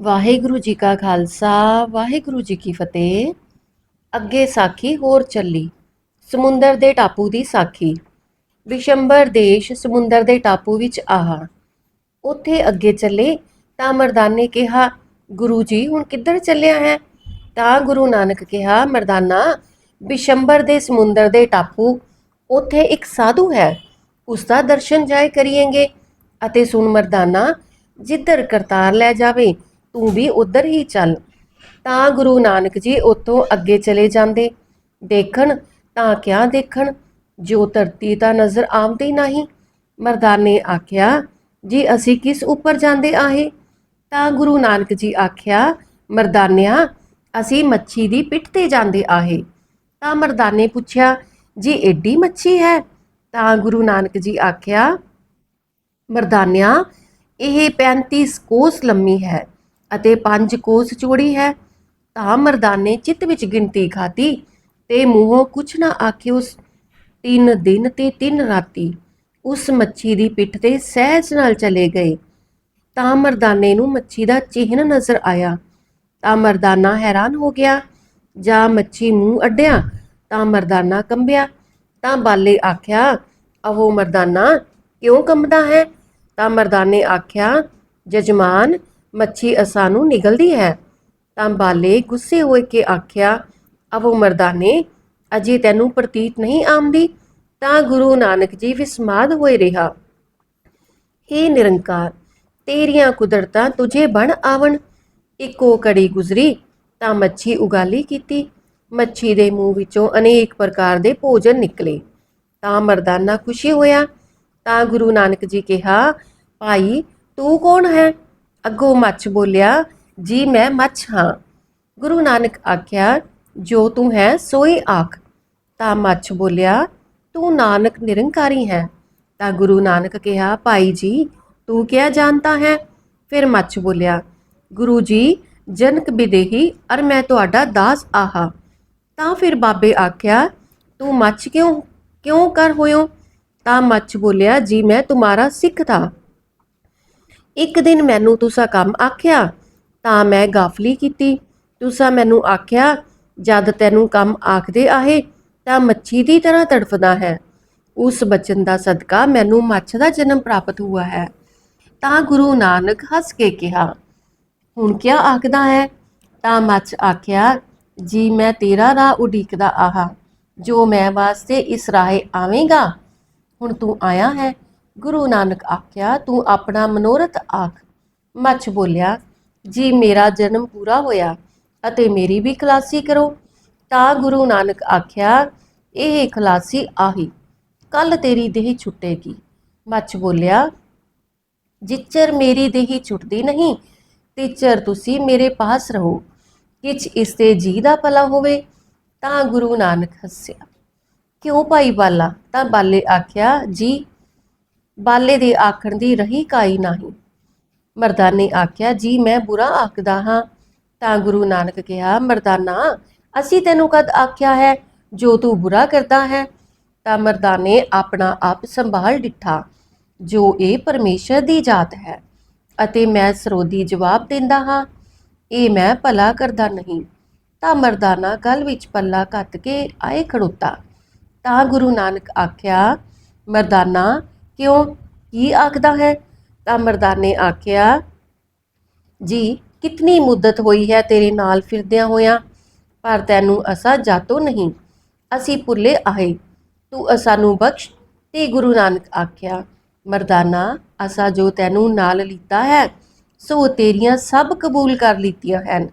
ਵਾਹਿਗੁਰੂ ਜੀ ਕਾ ਖਾਲਸਾ, ਵਾਹਿਗੁਰੂ ਜੀ ਕੀ ਫਤਿਹ। ਅੱਗੇ ਸਾਖੀ ਹੋਰ ਚੱਲੀ। ਸਮੁੰਦਰ ਦੇ ਟਾਪੂ ਦੀ ਸਾਖੀ। ਵਿਸ਼ੰਬਰ ਦੇਸ਼ ਸਮੁੰਦਰ ਦੇ ਟਾਪੂ ਵਿੱਚ ਆਹਾ। ਉੱਥੇ ਅੱਗੇ ਚੱਲੇ ਤਾਂ ਮਰਦਾਨੇ ਕਿਹਾ, ਗੁਰੂ ਜੀ, ਹੁਣ ਕਿੱਧਰ ਚੱਲਿਆ ਹੈ? ਤਾਂ ਗੁਰੂ ਨਾਨਕ ਕਿਹਾ, ਮਰਦਾਨਾ, ਵਿਸ਼ੰਬਰ ਦੇ ਸਮੁੰਦਰ ਦੇ ਟਾਪੂ, ਉੱਥੇ ਇੱਕ ਸਾਧੂ ਹੈ। ਉਸ ਦਾ ਦਰਸ਼ਨ ਜਾਏ ਕਰੀਏਗੇ ਅਤੇ ਸੁਣ ਮਰਦਾਨਾ, ਜਿੱਧਰ ਕਰਤਾਰ ਲੈ ਜਾਵੇ ਤੂੰ ਵੀ ਉਧਰ ਹੀ ਚੱਲ। ਤਾਂ ਗੁਰੂ ਨਾਨਕ ਜੀ ਉੱਥੋਂ ਅੱਗੇ ਚਲੇ ਜਾਂਦੇ। ਦੇਖਣ ਤਾਂ ਕਿਆ ਦੇਖਣ ਜੋ ਧਰਤੀ ਤਾਂ ਨਜ਼ਰ ਆਉਂਦੀ ਨਹੀਂ। ਮਰਦਾਨੇ ਆਖਿਆ, ਜੀ ਅਸੀਂ ਕਿਸ ਉੱਪਰ ਜਾਂਦੇ ਆਹੇ? ਤਾਂ ਗੁਰੂ ਨਾਨਕ ਜੀ ਆਖਿਆ, ਮਰਦਾਨਿਆ, ਅਸੀਂ ਮੱਛੀ ਦੀ ਪਿੱਠ ਤੇ ਜਾਂਦੇ ਆਹੇ। ਤਾਂ ਮਰਦਾਨੇ ਪੁੱਛਿਆ, ਜੀ ਏਡੀ ਮੱਛੀ ਹੈ? ਤਾਂ ਗੁਰੂ ਨਾਨਕ ਜੀ ਆਖਿਆ, ਮਰਦਾਨਿਆ, ਇਹ 35 ਕੋਸ ਲੰਮੀ ਹੈ। ਅਤੇ ਪੰਜ ਕੋਸ ਚੋੜੀ ਹੈ, ਤਾਂ ਮਰਦਾਨੇ ਚਿੱਤ ਵਿੱਚ ਗਿਣਤੀ ਖਾਤੀ ਤੇ ਮੂੰਹੋਂ ਕੁਛ ਨਾ ਆਖੇ ਉਸ ਤਿੰਨ ਦਿਨ ਤੇ ਤਿੰਨ ਰਾਤੀ ਉਸ ਮੱਛੀ ਦੀ ਪਿੱਠ ਤੇ ਸਹਿਜ ਨਾਲ ਚਲੇ ਗਏ। ਤਾਂ ਮਰਦਾਨੇ ਨੂੰ ਮੱਛੀ ਦਾ ਚਿਹਨ ਨਜ਼ਰ ਆਇਆ। ਤਾਂ ਮਰਦਾਨਾ ਹੈਰਾਨ ਹੋ ਗਿਆ। ਜਾਂ ਮੱਛੀ ਮੂੰਹ ਅੱਡਿਆ, ਤਾਂ ਮਰਦਾਨਾ ਕੰਬਿਆ। ਤਾਂ ਬਾਲੇ ਆਖਿਆ ਅਹੋ ਮਰਦਾਨਾ, ਕਿਉਂ ਕੰਬਦਾ ਹੈ? ਤਾਂ ਮਰਦਾਨੇ ਆਖਿਆ, ਜਜਮਾਨ ਮੱਛੀ ਅਸਾਨੂੰ ਨਿਗਲਦੀ ਹੈ। ਤਾਂ ਬਾਲੇ ਗੁੱਸੇ ਹੋਏ ਕੇ ਆਖਿਆ, ਅਵੋ ਮਰਦਾਨੇ, ਅਜੇ ਤੈਨੂੰ ਪ੍ਰਤੀਤ ਨਹੀਂ ਆਮਦੀ। ਤਾਂ ਗੁਰੂ ਨਾਨਕ ਜੀ ਵਿਸਮਾਦ ਹੋਏ ਰਿਹਾ, ਹੇ ਨਿਰੰਕਾਰ, ਤੇਰੀਆਂ ਕੁਦਰਤਾਂ ਤੁਝੇ ਬਣ ਆਵਣ। ਇੱਕੋ ਕੜੀ ਗੁਜ਼ਰੀ, ਤਾਂ ਮੱਛੀ ਉਗਾਲੀ ਕੀਤੀ। ਮੱਛੀ ਦੇ ਮੂੰਹ ਵਿੱਚੋਂ ਅਨੇਕ ਪ੍ਰਕਾਰ ਦੇ ਭੋਜਨ ਨਿਕਲੇ। ਤਾਂ ਮਰਦਾਨਾ ਖੁਸ਼ੀ ਹੋਇਆ। ਤਾਂ ਗੁਰੂ ਨਾਨਕ ਜੀ ਕਿਹਾ, ਭਾਈ, ਤੂੰ ਕੌਣ ਹੈ? ਅੱਗੋਂ ਮੱਛ ਬੋਲਿਆ, ਜੀ, ਮੈਂ ਮੱਛ ਹਾਂ। ਗੁਰੂ ਨਾਨਕ ਆਖਿਆ, ਜੋ ਤੂੰ ਹੈ, ਸੋਈ ਆਖ। ਤਾਂ ਮੱਛ ਬੋਲਿਆ, ਤੂੰ ਨਾਨਕ ਨਿਰੰਕਾਰੀ ਹੈ। ਤਾਂ ਗੁਰੂ ਨਾਨਕ ਕਿਹਾ, ਭਾਈ ਜੀ, ਤੂੰ ਕਿਆ ਜਾਣਤਾ ਹੈ? ਫਿਰ ਮੱਛ ਬੋਲਿਆ, ਗੁਰੂ ਜੀ, ਜਨਕ ਬਿਦੇਹੀ ਅਰ ਮੈਂ ਤੁਹਾਡਾ ਦਾਸ ਆਹਾ। ਤਾਂ ਫਿਰ ਬਾਬੇ ਆਖਿਆ, ਤੂੰ ਮੱਛ ਕਿਉਂ ਕਿਉਂ ਕਰ ਹੋਇਓ? ਤਾਂ ਮੱਛ ਬੋਲਿਆ, ਜੀ, ਮੈਂ ਤੁਮਾਰਾ ਸਿੱਖ ਥਾ ਇੱਕ ਦਿਨ ਮੈਨੂੰ ਤੁਸਾਂ ਕੰਮ ਆਖਿਆ, ਤਾਂ ਮੈਂ ਗਾਫਲੀ ਕੀਤੀ। ਤੁਸਾਂ ਮੈਨੂੰ ਆਖਿਆ, ਜਦ ਤੈਨੂੰ ਕੰਮ ਆਖਦੇ ਆਹੇ, ਤਾਂ ਮੱਛੀ ਦੀ ਤਰ੍ਹਾਂ ਤੜਫਦਾ ਹੈ। ਉਸ ਬਚਨ ਦਾ ਸਦਕਾ ਮੈਨੂੰ ਮੱਛ ਦਾ ਜਨਮ ਪ੍ਰਾਪਤ ਹੋਇਆ ਹੈ। ਤਾਂ ਗੁਰੂ ਨਾਨਕ ਹੱਸ ਕੇ ਕਿਹਾ, ਹੁਣ ਕਿਆ ਆਖਦਾ ਹੈ? ਤਾਂ ਮੱਛ ਆਖਿਆ, ਜੀ, ਮੈਂ ਤੇਰਾ ਰਾਹ ਉਡੀਕਦਾ ਆਹਾ, ਜੋ ਮੈਂ ਵਾਸਤੇ ਇਸ ਰਾਹੇ ਆਵੇਂਗਾ, ਹੁਣ ਤੂੰ ਆਇਆ ਹੈ ਗੁਰੂ ਨਾਨਕ ਆਖਿਆ, ਤੂੰ ਆਪਣਾ ਮਨੋਰਥ ਆਖ। ਮੱਛ ਬੋਲਿਆ, ਜੀ, ਮੇਰਾ ਜਨਮ ਪੂਰਾ ਹੋਇਆ ਅਤੇ ਮੇਰੀ ਵੀ ਖਲਾਸੀ ਕਰੋ। ਤਾਂ ਗੁਰੂ ਨਾਨਕ ਆਖਿਆ, ਇਹ ਖਲਾਸੀ ਆਹੀ ਕੱਲ ਤੇਰੀ ਦੇਹ ਛੁੱਟੇਗੀ। ਮੱਛ ਬੋਲਿਆ, ਜਿੱਚਰ ਮੇਰੀ ਦੇਹੀ ਛੁੱਟਦੀ ਨਹੀਂ, ਤਿਚਰ ਤੁਸੀਂ ਮੇਰੇ ਪਾਸ ਰਹੋ, ਕਿਛ ਇਸ ਤੇ ਜੀ ਦਾ ਭਲਾ ਹੋਵੇ। ਤਾਂ ਗੁਰੂ ਨਾਨਕ ਹੱਸਿਆ, ਕਿਉਂ ਭਾਈ ਬਾਲਾ? ਤਾਂ ਬਾਲੇ ਆਖਿਆ, ਜੀ ਬਾਲੇ ਦੇ ਆਖਣ ਦੀ ਰਹੀ ਕਾਈ ਨਹੀਂ। ਮਰਦਾਨੇ ਆਖਿਆ, ਜੀ, ਮੈਂ ਬੁਰਾ ਆਖਦਾ ਹਾਂ। ਤਾਂ ਗੁਰੂ ਨਾਨਕ ਕਿਹਾ, ਮਰਦਾਨਾ, ਅਸੀਂ ਤੈਨੂੰ ਕਦ ਆਖਿਆ ਹੈ, ਜੋ ਤੂੰ ਬੁਰਾ ਕਰਦਾ ਹੈ? ਤਾਂ ਮਰਦਾਨੇ ਆਪਣਾ ਆਪ ਸੰਭਾਲ ਡਿੱਠਾ, ਜੋ ਇਹ ਪਰਮੇਸ਼ਰ ਦੀ ਜਾਤ ਹੈ ਅਤੇ ਮੈਂ ਸਰੋਦੀ ਜਵਾਬ ਦਿੰਦਾ ਹਾਂ, ਇਹ ਮੈਂ ਭਲਾ ਕਰਦਾ ਨਹੀਂ। ਤਾਂ ਮਰਦਾਨਾ ਗਲ ਵਿੱਚ ਪੱਲਾ ਕੱਤ ਕੇ ਆਏ ਖੜੋਤਾ। ਤਾਂ ਗੁਰੂ ਨਾਨਕ ਆਖਿਆ, ਮਰਦਾਨਾ ਕਿਉਂ? ਕੀ ਆਖਦਾ ਹੈ? ਤਾਂ ਮਰਦਾਨੇ ਆਖਿਆ, ਜੀ, ਕਿਤਨੀ ਮੁੱਦਤ ਹੋਈ ਹੈ ਤੇਰੇ ਨਾਲ ਫਿਰਦਿਆਂ ਹੋਇਆਂ? ਪਰ ਤੈਨੂੰ ਅਸਾ ਜਾਤੋ ਨਹੀਂ। ਅਸੀਂ ਭੁੱਲੇ ਆਏ। ਤੂੰ ਅਸਾਨੂੰ ਬਖਸ਼ ਤੇ ਗੁਰੂ ਨਾਨਕ ਆਖਿਆ, ਮਰਦਾਨਾ, ਅਸਾਂ ਜੋ ਤੈਨੂੰ ਨਾਲ ਲੀਤਾ ਹੈ, ਸੋ ਤੇਰੀਆਂ ਸਭ ਕਬੂਲ ਕਰ ਲੀਤੀਆਂ ਹਨ।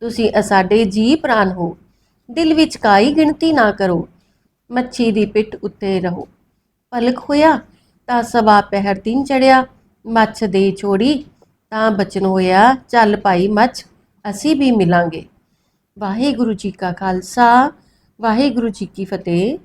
ਤੁਸੀਂ ਅਸਾਡੇ ਜੀ ਪ੍ਰਾਨ ਹੋ। ਦਿਲ ਵਿੱਚ ਕਾਈ ਗਿਣਤੀ ਨਾ ਕਰੋ। ਮੱਛੀ ਦੀ ਪਿੱਠ ਉੱਤੇ ਰਹੋ। ਪਲਕ ਹੋਇਆ। ਤਾਂ ਸਵਾ ਪਹਿਰ ਦਿਨ ਚੜਿਆ, ਮੱਛ ਦੇ ਛੋੜੀ ਤਾਂ ਬਚਨ ਹੋਇਆ, ਚੱਲ ਭਾਈ ਮੱਛ, ਅਸੀਂ ਵੀ ਮਿਲਾਂਗੇ। ਵਾਹਿਗੁਰੂ ਜੀ ਕਾ ਖਾਲਸਾ, ਵਾਹਿਗੁਰੂ ਜੀ ਕੀ ਫਤਿਹ।